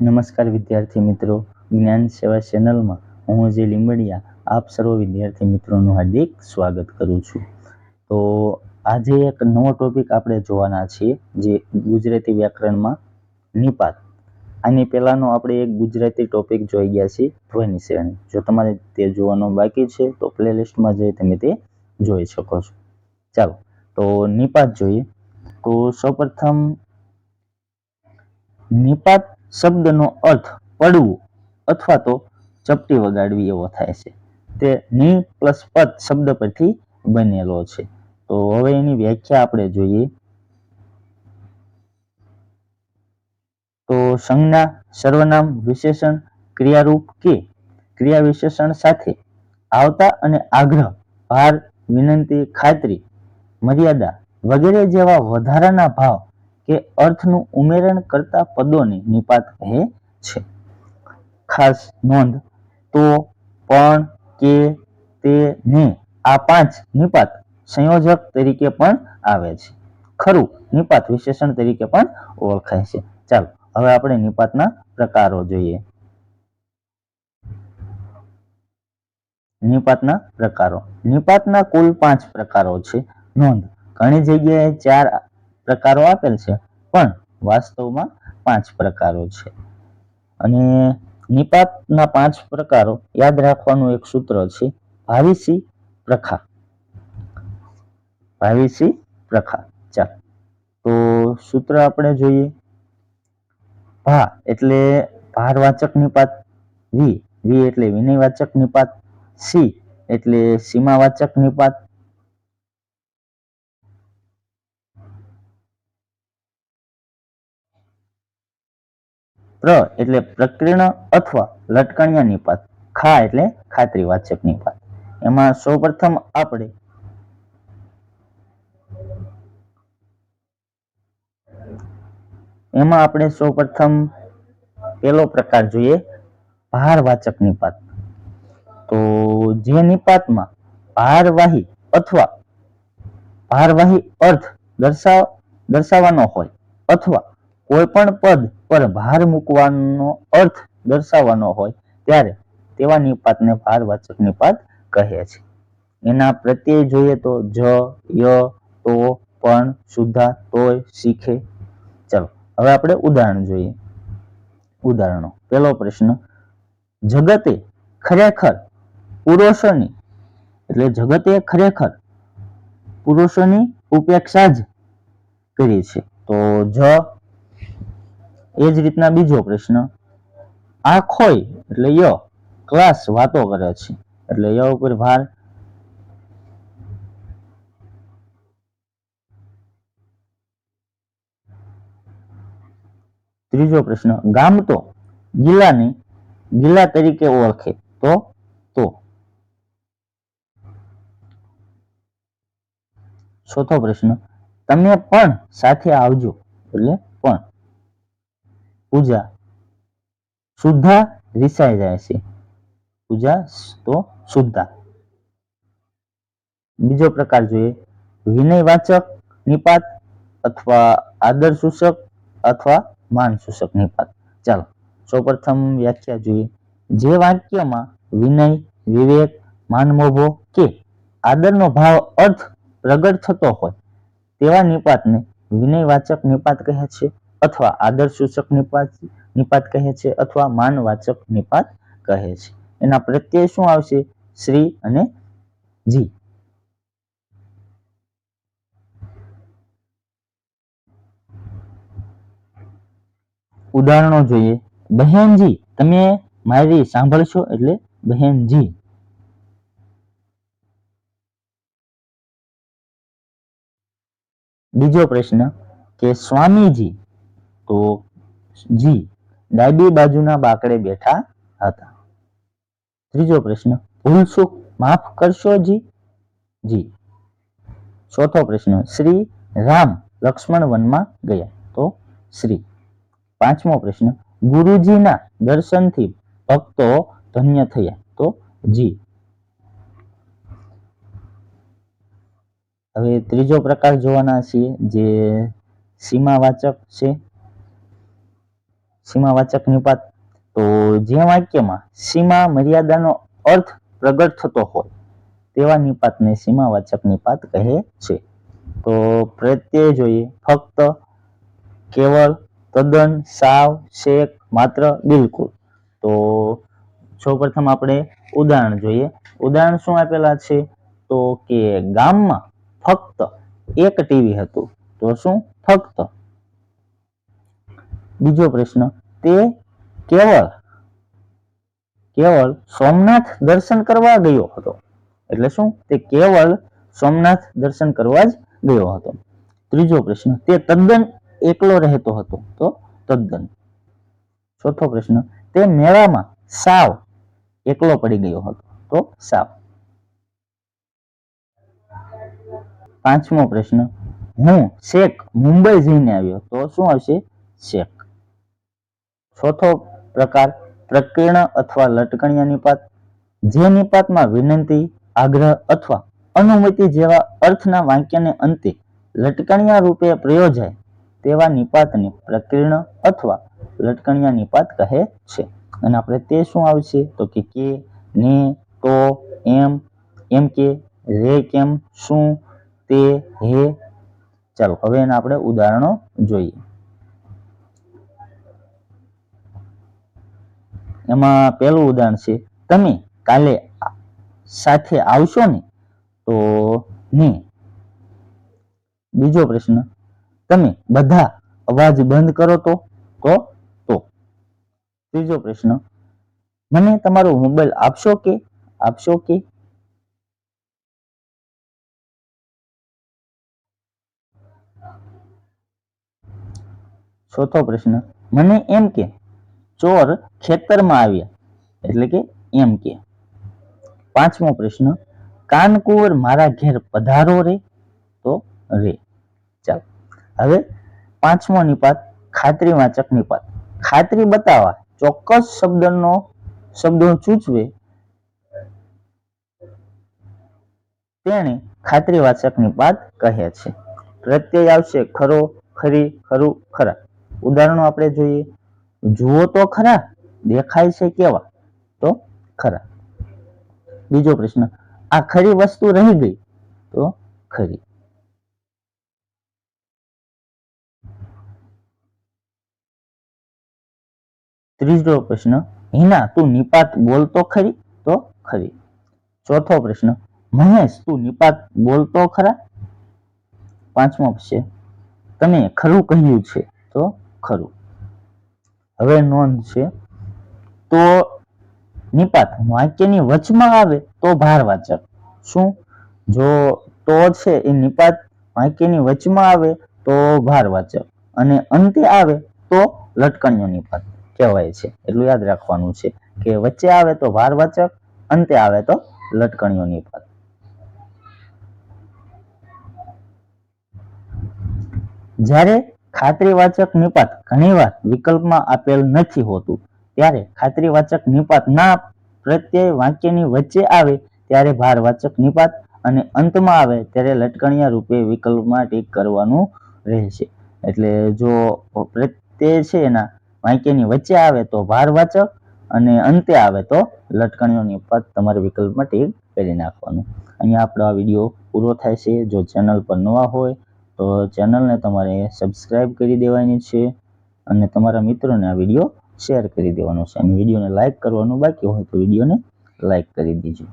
નમસ્કાર વિદ્યાર્થી મિત્રો. જ્ઞાન સેવા ચેનલમાં હું જે લીંબડિયા, આપ સર્વ વિદ્યાર્થી મિત્રોનું હાર્દિક સ્વાગત કરું છું. તો આજે એક નવો ટોપિક આપણે જોવાના છીએ, જે ગુજરાતી વ્યાકરણમાં નિપાત. આની પહેલાંનો આપણે એક ગુજરાતી ટોપિક જોઈ ગયા છીએ, ધ્વનિ શ્રેણી જો તમારે તે જોવાનો બાકી છે, તો પ્લેલિસ્ટમાં જઈ તમે તે જોઈ શકો છો. ચાલો, તો નિપાત જોઈએ. તો સૌપ્રથમ, નિપાત શબ્દનો અર્થ પડવું અથવા તો ચપટી વગાડવી એવો થાય છે. તે નિ પ્લસ પદ શબ્દ પરથી બનેલો છે. તો હવે એની વ્યાખ્યા આપણે જોઈએ. તો સંજ્ઞા, સર્વનામ, વિશેષણ, ક્રિયારૂપ કે ક્રિયા વિશેષણ સાથે આવતા અને આગ્રહ, ભાર, વિનંતી, ખાતરી, મર્યાદા વગેરે જેવા વધારાના ભાવ કે અર્થનું ઉમેરણ કરતા પદોને નિપાત કહે છે. ખાસ નોંધ, તો પણ, કે, તે, ને આ પાંચ નિપાત સંયોજક તરીકે પણ આવે છે. ખરું, નિપાત વિશેષણ તરીકે પણ ઓળખાય છે. ચાલો, હવે આપણે નિપાતના પ્રકારો જોઈએ. નિપાતના પ્રકારો. નિપાતના કુલ પાંચ પ્રકારો છે. નોંધ, ઘણી જગ્યાએ ચાર પ્રકારો આપેલ છે, પણ વાસ્તવમાં પાંચ પ્રકારો છે. અને નિપાતના પાંચ પ્રકારો યાદ રાખવાનું એક સૂત્ર છે, ભાવિસી પ્રખા. ભાવિસી પ્રખા. ચાલ. તો સૂત્ર આપણે જોઈએ. ભા એટલે ભારવાચક નિપાત, વી. વી એટલે વિનયવાચક નિપાત, સી એટલે સીમાવાચક નિપાત પ્ર એટલે પ્રકીર્ણ અથવા લટકણિયા નિપાત. ખા એટલે ખાતરીવાચક નિપાત. એમાં સૌપ્રથમ આપણે એમાં આપણે સૌપ્રથમ પેલો પ્રકાર જોઈએ, ભારવાચક નિપાત. તો જે નિપાતમાં ભારવાહી અથવા ભારવાહી અર્થ દર્શાવ દર્શાવવાનો હોય અથવા કોઈ પણ પદ પર ભાર મૂકવાનો અર્થ દર્શાવવાનો હોય ત્યારે તેવા નિપાતને ભારવાચક નિપાત કહે છે. એના પ્રત્યે જોઈએ તો જ, ય, તો, પણ, સુધા, તોય, શીખે. ચલો, હવે આપણે ઉદાહરણ જોઈએ. ઉદાહરણો. પહેલો પ્રશ્ન. જગતે ખરેખર પુરુષોની, એટલે જગતે ખરેખર પુરુષોની ઉપેક્ષા જ કરી છે. તો જ એ જ રીતના બીજો પ્રશ્ન. આખોય એટલે ય ક્લાસ વાતો કરે છે. એટલે ય ઉપર ભાર. ત્રીજો પ્રશ્ન, ગામ તો ગિલ્લાને ગિલ્લા તરીકે ઓળખે. તો? તો? ચોથો પ્રશ્ન, તમે પણ સાથે આવજો. એટલે પણ. પૂજા શુદ્ધા રિસાઈ જાય છે. પૂજા તો શુદ્ધા. બીજો પ્રકાર જોઈએ. વિનયવાચક નિપાત અથવા આદર સૂચક અથવા માન સૂચક નિપાત. ચાલો, સૌપ્રથમ વ્યાખ્યા જોઈએ. જે વાક્યમાં વિનય, વિવેક, માનમોભો કે આદરનો ભાવ અર્થ પ્રગટ થતો હોય, તેવા નિપાતને વિનયવાચક નિપાત કહે છે. અથવા આદર સૂચક નિપાત નિપાત કહે છે અથવા માનવાચક નિપાત કહે છે. એના પ્રત્યય શું આવશે? શ્રી અને જી. ઉદાહરણો જોઈએ. બહેનજી, તમે મારી સાંભળશો એટલે બહેનજી. બીજો પ્રશ્ન કે સ્વામીજી તો જી, ડાબી બાજુના બાકડે બેઠા હતા. ત્રીજો પ્રશ્ન ભૂલ સુખ માફ કરશો જી? જી. ચોથો પ્રશ્ન, શ્રી રામ લક્ષ્મણ વનમાં ગયા. તો શ્રી. પાંચમો પ્રશ્ન, ગુરુજીના દર્શનથી ભક્તો ધન્ય થયા. તો જી. હવે ત્રીજો પ્રકાર જોવાના છીએ, જે સીમાવાચક છે. સીમાવાચક નિપાત તો જે વાક્યમાં સીમા મર્યાદાનો અર્થ પ્રગટ થતો હોય, તેવા નિપાતને સીમાવાચક નિપાત કહે છે. તો પ્રત્યય જોઈએ, ફક્ત, કેવળ, તદ્દન, સાવ, શેક, માત્ર, બિલકુલ. તો સૌ પ્રથમ આપણે ઉદાહરણ જોઈએ. ઉદાહરણ શું આપેલા છે? તો કે ગામમાં ફક્ત એક ટીવી હતું. તો શું? ફક્ત. બીજો પ્રશ્ન, તે કેવળ કેવળ સોમનાથ દર્શન કરવા ગયો હતો. એટલે શું? તે કેવળ સોમનાથ દર્શન કરવા જ ગયો હતો. ત્રીજો પ્રશ્ન, તે તદ્દન એકલો રહેતો હતો. તો તદ્દન. ચોથો પ્રશ્ન, તે મેળામાં સાવ એકલો પડી ગયો હતો. તો સાવ. પાંચમો પ્રશ્ન, હું શેખ મુંબઈ જઈને આવ્યો. તો શું આવશે? શેખ. ચોથો પ્રકાર પ્રકીર્ણ અથવા લટકણિયા નિપાત, જે નિપાતમાં વિનંતી, આગ્રહ અથવા અનુમતિ જેવા અર્થના વાક્યને અંતે લટકણિયા રૂપે પ્રયોજાય તેવા નિપાતને પ્રકીર્ણ અથવા લટકણિયા નિપાત કહે છે. અને આપણે તે શું આવશે? તો કે કે, ને, તો, એમ એમ કે, રે કેમ, શું, તે, હે. ચાલો, હવે એના આપણે ઉદાહરણો જોઈએ. એમાં પહેલું ઉદાહરણ છે, તમે કાલે સાથે આવશો ને, તો ને. બીજો પ્રશ્ન, તમે બધા અવાજ બંધ કરો તો તો તો. ત્રીજો પ્રશ્ન, મને તમારો મોબાઈલ આપશો કે આપશો કે? ચોથો પ્રશ્ન, મને એમ કે ચોર ખેતરમાં આવ્યા. એટલે કે એમ કે, પાંચમો પ્રશ્ન, કાનકુંવર મારા ઘેર પધારો રે તો રે. ચાલો, હવે પાંચમો નિપાત ખાતરીવાચક નિપાત ખાતરી બતાવવા, ચોક્કસ શબ્દનો, શબ્દો સૂચવે તેને ખાતરીવાચક નિપાત કહે છે. પ્રત્યય આવશે ખરો, ખરી, ખરું, ખરા. ઉદાહરણો આપણે જોઈએ. જુઓ તો ખરા, દેખાય છે કેવા? તો ખરા. બીજો પ્રશ્ન, આ ખરી વસ્તુ રહી ગઈ? તો ખરી. ત્રીજો પ્રશ્ન, હિના, તું નિપાત બોલતો ખરી? તો ખરી. ચોથો પ્રશ્ન, મહેશ, તું નિપાત બોલતો ખરા? પાંચમો છે તમે ખરું કહ્યું છે? તો ખરું. હવે નોંધ છે. તો નિપાત વાક્યની વચમાં આવે તો ભારવાચક. શું? જો તો છે એ નિપાત વાક્યની વચમાં આવે તો ભારવાચક. અને અંતે આવે તો લટકણ્યો નિપાત કહેવાય છે. એટલું યાદ રાખવાનું છે કે વચ્ચે આવે તો ભારવાચક, અંતે આવે તો લટકણ્યો નિપાત. જ્યારે ખાતરીવાચક નિપાત ઘણીવાર વિકલ્પમાં આપેલ નથી હોતું. ત્યારે ખાતરીવાચક નિપાત ના પ્રત્યય વાક્યની વચ્ચે આવે ત્યારે ભારવાચક નિપાત અને અંતમાં આવે ત્યારે લટકણિયા રૂપે વિકલ્પમાં ટીક કરવાનું રહેશે. એટલે જો પ્રત્યય છે એના વાક્યની વચ્ચે આવે તો ભારવાચક અને અંતે આવે તો લટકણીઓ નિપાત તમારે વિકલ્પમાં ટીક કરી નાખવાનું. અહીંયા આપણો આ વીડિયો પૂરો થાય છે. જો ચેનલ પર નવા હોય તો ચેનલને તમારે સબસ્ક્રાઇબ કરી દેવાની છે અને તમારા મિત્રોને આ વીડિયો શેર કરી દેવાનો છે. અને વિડીયોને લાઇક કરવાનું બાકી હોય તો વિડીયોને લાઇક કરી દેજો.